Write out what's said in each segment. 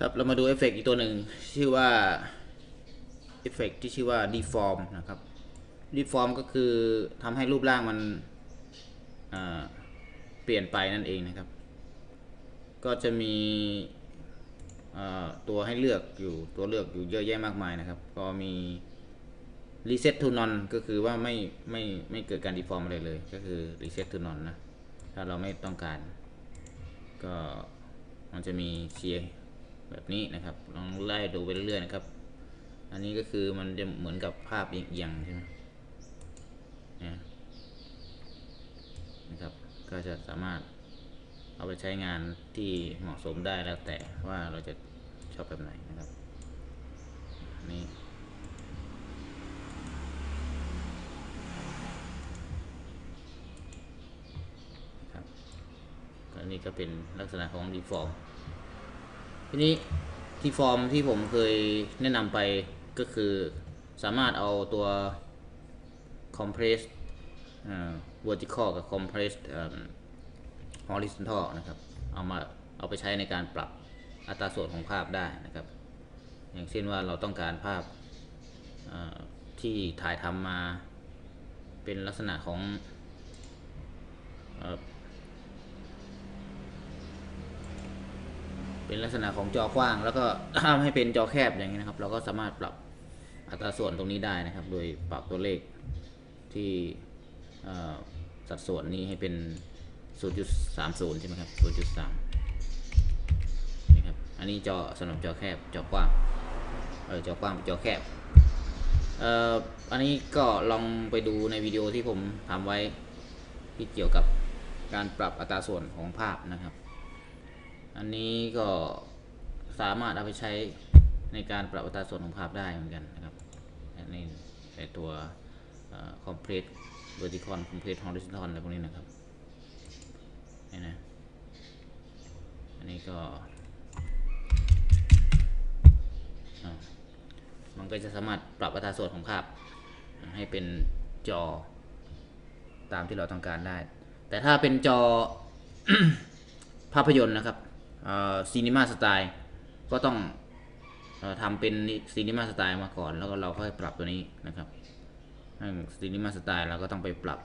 ครับเรามาดูเอฟเฟกต์อีกตัวหนึ่งชื่อว่าเอฟเฟกต์ที่ชื่อว่า deform นะครับ deform ก็คือทำให้รูปร่างมันเปลี่ยนไปนั่นเองนะครับ ก็จะมีตัวให้เลือกอยู่ตัวเลือกอยู่เยอะแยะมากมายนะครับ ก็มี reset to none ก็คือว่าไม่ไม่ไม่เกิดการ deform อะไรเลย ก็คือ reset to none นะ ถ้าเราไม่ต้องการ ก็มันจะมีเชียร์ แบบนี้นะครับลองไล่ดูไปเรื่อยๆนะครับ อันนี้ก็คือมันจะเหมือนกับภาพเอียงใช่ไหมนะครับ ก็จะสามารถเอาไปใช้งานที่เหมาะสมได้แล้วแต่ว่าเราจะชอบแบบไหนนะครับ นี่ครับก็อันนี้ก็เป็นลักษณะของ deform ทีนี้ deform ที่ผมเคยแนะนำไปก็คือสามารถเอาตัว compress อ่า vertical กับ compress อ่า horizontal นะครับเอามาเอาไปใช้ในการปรับอัตราส่วนของภาพได้นะครับ อย่างเช่นว่าเราต้องการภาพที่ถ่ายทำมาเป็นลักษณะของ เป็นลักษณะของจอกว้าง แล้วก็ทำให้เป็นจอแคบอย่างนี้นะครับ เราก็สามารถปรับอัตราส่วนตรงนี้ได้นะครับ โดยปรับตัวเลขที่อ่อสัดส่วนนี้ให้เป็น 0.30 ใช่ไหมครับ 0.3นี่ครับ อันนี้จอสำหรับจอแคบ จอกว้าง เออ จอกว้าง จอแคบ เอ่อ อันนี้ก็ลองไปดูในวิดีโอที่ผมทำไว้ที่เกี่ยวกับการปรับอัตราส่วนของภาพนะครับ อันนี้ก็สามารถเอาไปใช้ในการปรับอัตราส่วนของภาพได้เหมือนกันนะครับในในตัวเอ่อ compress vertical compress horizontal อะไรพวกนี้นะครับนี่นะอันนี้ก็มันก็จะสามารถปรับอัตราส่วนของภาพ ให้เป็นจอตามที่เราต้องการได้ แต่ถ้าเป็นจอภาพยนตร์นะครับ ซีนิมาสไตล์ก็ต้องออทำเป็นซีนิมาสไตล์มาก่อน แล้วก็เราค่อยปรับตัวนี้นะครับซีนิมาสไตล์เราก็ต้องไปปรับ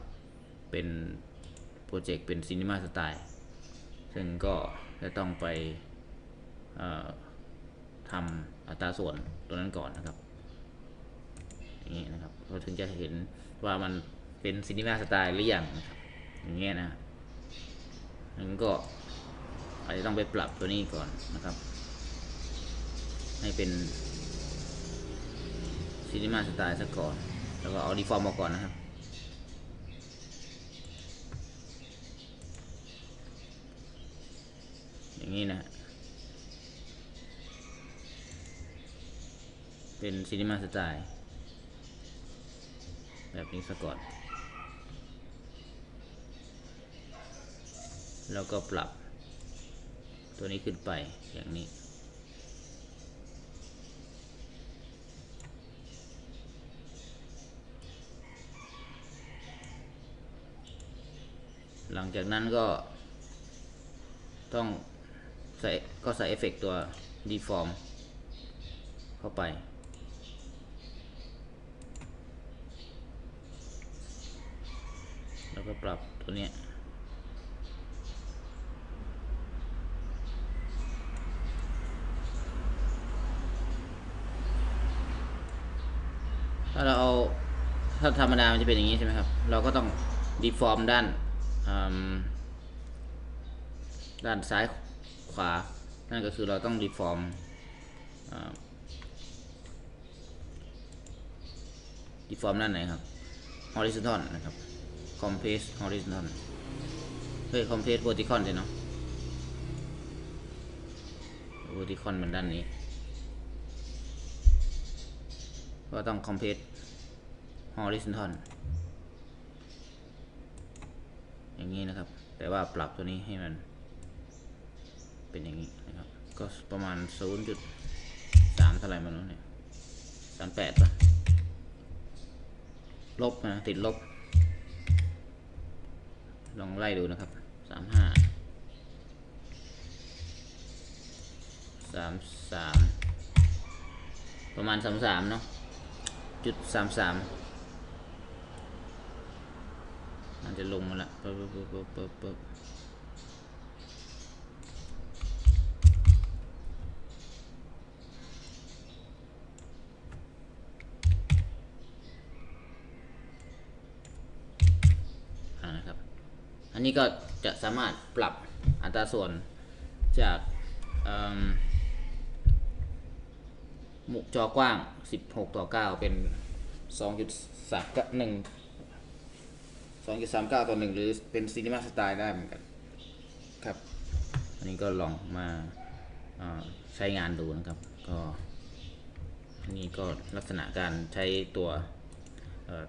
เป็นโปรเจกต์เป็นซีนิมาสไตล์ซึ่งก็จะต้องไปเอ่อทำอัตราส่วนตัวนั้นก่อนนะครับอย่างนี้นะครับเราถึงจะเห็นว่ามันเป็นซีนิมาสไตล์หรือยังนะครับอย่างเงี้ยนะนั้นก็ อาจจะต้องไปปรับตัวนี้ก่อนนะครับ ให้เป็นซีนิมาสไตล์ซะก่อน แล้วก็เอาดีฟอร์มมาก่อนนะครับ อย่างนี้นะฮะเป็นซีนิมาสไตล์แบบนี้ซะก่อน แล้วก็ปรับ ตัวนี้ขึ้นไปอย่างนี้ หลังจากนั้นก็ต้องใส่ก็ใส่เอฟเฟกตัว deform เข้าไป แล้วก็ปรับตัวเนี้ย เราเอาถ้าธรรมดามันจะเป็นอย่างนี้ใช่ไหมครับ เราก็ต้อง deform ด้านด้านซ้ายขวา นั่นก็คือเราต้อง deform อ่า deform ด้านไหนครับ horizontal นะครับ compress horizontal เฮ้ย compress vertical ใช่เนาะ vertical มันด้านนี้ ก็ต้อง compress horizontal อย่างนี้นะครับ แต่ว่าปรับตัวนี้ให้มันเป็นอย่างนี้นะครับ ก็ประมาณ 0.3เท่าไหร่มันนู้นเนี่ย38ป่ะลบนะติดลบ ลองไล่ดูนะครับ 35สามสามประมาณสามสามเนาะจุดสา มันจะลงมาละปึ๊บปึ๊บปึ๊บปึ๊บปึ๊บอ่านะครับ อันนี้ก็จะสามารถปรับอัตราส่วนจากมหมุจอกว้าง 16 ต่อ 9 เป็น 2.3 1 2.39 ต่อ 1 หรือเป็นซีนิมาสไตล์ได้เหมือนกัน ครับ อันนี้ก็ลองมาาใช้งานดูนะครับ ก็อันนี้ก็ลักษณะการใช้ตัวเอ่อ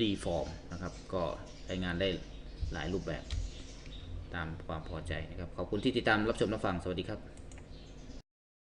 deform นะครับ ก็ใช้งานได้หลายรูปแบบตามความพอใจนะครับ ขอบคุณที่ติดตามรับชมรับฟัง สวัสดีครับ